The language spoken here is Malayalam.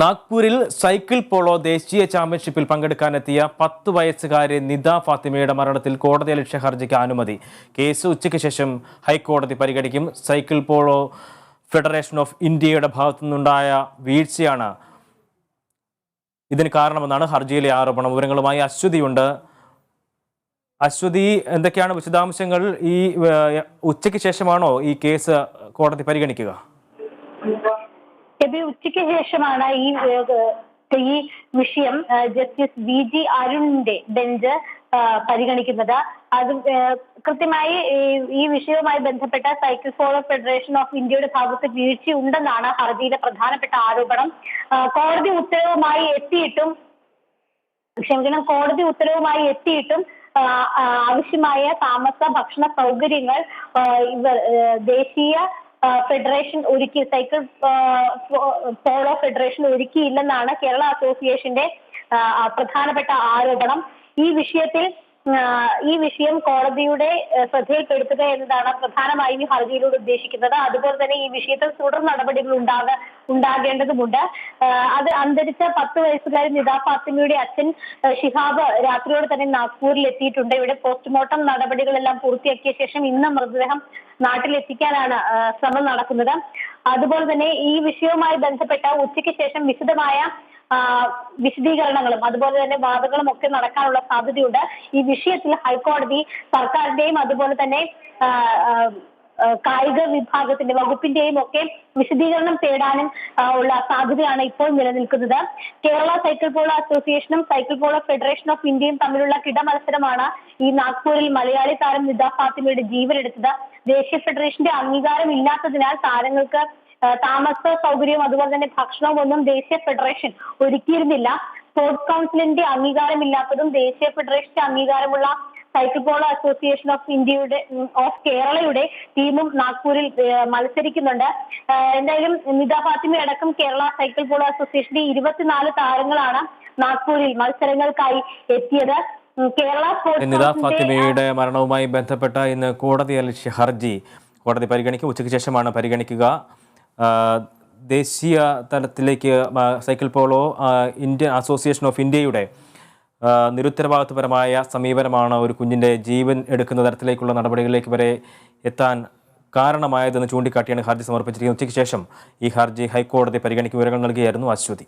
നാഗ്പൂരിൽ സൈക്കിൾ പോളോ ദേശീയ ചാമ്പ്യൻഷിപ്പിൽ പങ്കെടുക്കാനെത്തിയ പത്ത് വയസ്സുകാരി നിദ ഫാത്തിമയുടെ മരണത്തിൽ കോടതി ലക്ഷ്യ ഹർജിക്ക് അനുമതി. കേസ് ഉച്ചയ്ക്ക് ശേഷം ഹൈക്കോടതി പരിഗണിക്കും. സൈക്കിൾ പോളോ ഫെഡറേഷൻ ഓഫ് ഇന്ത്യയുടെ ഭാഗത്തു നിന്നുണ്ടായ വീഴ്ചയാണ് ഇതിന് കാരണമെന്നാണ് ഹർജിയിലെ ആരോപണം. വിവരങ്ങളുമായി അശ്വതിയുണ്ട്. അശ്വതി എന്തൊക്കെയാണ് വിശദാംശങ്ങൾ? ഈ ഉച്ചയ്ക്ക് ശേഷമാണോ ഈ കേസ് കോടതി പരിഗണിക്കുക? എബി ഉച്ചയ്ക്ക് ശേഷമാണ് ഈ ഈ വിഷയം ജസ്റ്റിസ് വി ജി അരുണിന്റെ ബെഞ്ച് പരിഗണിക്കുന്നത്. അത് കൃത്യമായി ഈ- വിഷയവുമായി ബന്ധപ്പെട്ട സൈക്കിൾ ഫോളോ ഫെഡറേഷൻ ഓഫ് ഇന്ത്യയുടെ ഭാഗത്ത് വീഴ്ചയുണ്ടെന്നാണ് ഹർജിയിലെ പ്രധാനപ്പെട്ട ആരോപണം. കോടതി ഉത്തരവുമായി എത്തിയിട്ടും ക്ഷമിക്കണം കോടതി ഉത്തരവുമായി എത്തിയിട്ടും ആവശ്യമായ താമസ ഭക്ഷണ സൗകര്യങ്ങൾ ഇവർ ദേശീയ ഫെഡറേഷൻ ഒരുക്കി സൈക്കിൾ പോളോ ഫെഡറേഷൻ ഒരുക്കിയില്ലെന്നാണ് കേരള അസോസിയേഷന്റെ പ്രധാനപ്പെട്ട ആരോപണം. ഈ വിഷയത്തിൽ ഈ വിഷയം കോടതിയുടെ ശ്രദ്ധയിൽപ്പെടുത്തുക എന്നതാണ് പ്രധാനമായും ഈ ഹർജിയിലൂടെ ഉദ്ദേശിക്കുന്നത്. അതുപോലെ തന്നെ ഈ വിഷയത്തിൽ തുടർ നടപടികൾ ഉണ്ടാക ഉണ്ടാകേണ്ടതുമുണ്ട്. ആ, അത് അന്തരിച്ച പത്ത് വയസ്സുകാരി നിദാ ഫാത്തിമയുടെ അച്ഛൻ ഷിഹാബ് രാത്രിയോടെ തന്നെ നാഗ്പൂരിൽ എത്തിയിട്ടുണ്ട് ഇവിടെ പോസ്റ്റ്മോർട്ടം നടപടികളെല്ലാം പൂർത്തിയാക്കിയ ശേഷം ഇന്ന് മൃതദേഹം നാട്ടിലെത്തിക്കാനാണ് ശ്രമം നടക്കുന്നത്. അതുപോലെ തന്നെ ഈ വിഷയവുമായി ബന്ധപ്പെട്ട ഉച്ചയ്ക്ക് ശേഷം വിശദമായ വിശദീകരണങ്ങളും അതുപോലെ തന്നെ വാദങ്ങളും ഒക്കെ നടക്കാനുള്ള സാധ്യതയുണ്ട്. ഈ വിഷയത്തിൽ ഹൈക്കോടതി സർക്കാരിന്റെയും അതുപോലെ തന്നെ കായിക വിഭാഗത്തിന്റെ വകുപ്പിന്റെയും ഒക്കെ വിശദീകരണം തേടാനും ഉള്ള സാധ്യതയാണ് ഇപ്പോൾ നിലനിൽക്കുന്നത്. കേരള സൈക്കിൾ പോളോ അസോസിയേഷനും സൈക്കിൾ പോളോ ഫെഡറേഷൻ ഓഫ് ഇന്ത്യയും തമ്മിലുള്ള കിടമത്സരമാണ് ഈ നാഗ്പൂരിൽ മലയാളി താരം നിദ ഫാത്തിമയുടെ ജീവനെടുത്തത്. ദേശീയ ഫെഡറേഷന്റെ അംഗീകാരം ഇല്ലാത്തതിനാൽ താരങ്ങൾക്ക് താമസ സൗകര്യവും അതുപോലെ തന്നെ ഭക്ഷണവും ഒന്നും ദേശീയ ഫെഡറേഷൻ ഒരുക്കിയിരുന്നില്ല. സ്പോർട്സ് കൗൺസിലിന്റെ അംഗീകാരമില്ലാത്തതും ദേശീയ ഫെഡറേഷന്റെ അംഗീകാരമുള്ള സൈക്കിൾ പോളോ അസോസിയേഷൻ ഓഫ് ഇന്ത്യയുടെ ഓഫ് കേരളയുടെ ടീമും നാഗ്പൂരിൽ മത്സരിക്കുന്നുണ്ട്. എന്തായാലും നിത ഫാത്തിമ അടക്കം കേരള സൈക്കിൾ പോളോ അസോസിയേഷന്റെ ഇരുപത്തിനാല് താരങ്ങളാണ് നാഗ്പൂരിൽ മത്സരങ്ങൾക്കായി എത്തിയത്. നിത ഫാത്തിമയുടെ മരണവുമായി ബന്ധപ്പെട്ട ഇന്ന് കോടതി ഹർജി. കോടതി പരിഗണിക്കുക ഉച്ചയ്ക്ക് ശേഷമാണ് പരിഗണിക്കുക. ദേശീയ തലത്തിലേക്ക് cycle polo India Indian association of ഇന്ത്യയുടെ നിരുത്തരവാദിത്വപരമായ സമീപനമാണ് ഒരു കുഞ്ഞിന്റെ ജീവൻ എടുക്കുന്ന തരത്തിലേക്കുള്ള നടപടികളിലേക്ക് വരെ എത്താൻ കാരണമായതെന്ന് ചൂണ്ടിക്കാട്ടിയാണ് ഹർജി സമർപ്പിച്ചിരിക്കുന്നത്. ഉച്ചയ്ക്ക് ശേഷം ഈ ഹർജി ഹൈക്കോടതി പരിഗണിക്കും വിവരങ്ങൾ നൽകിയായിരുന്നു അശ്വതി.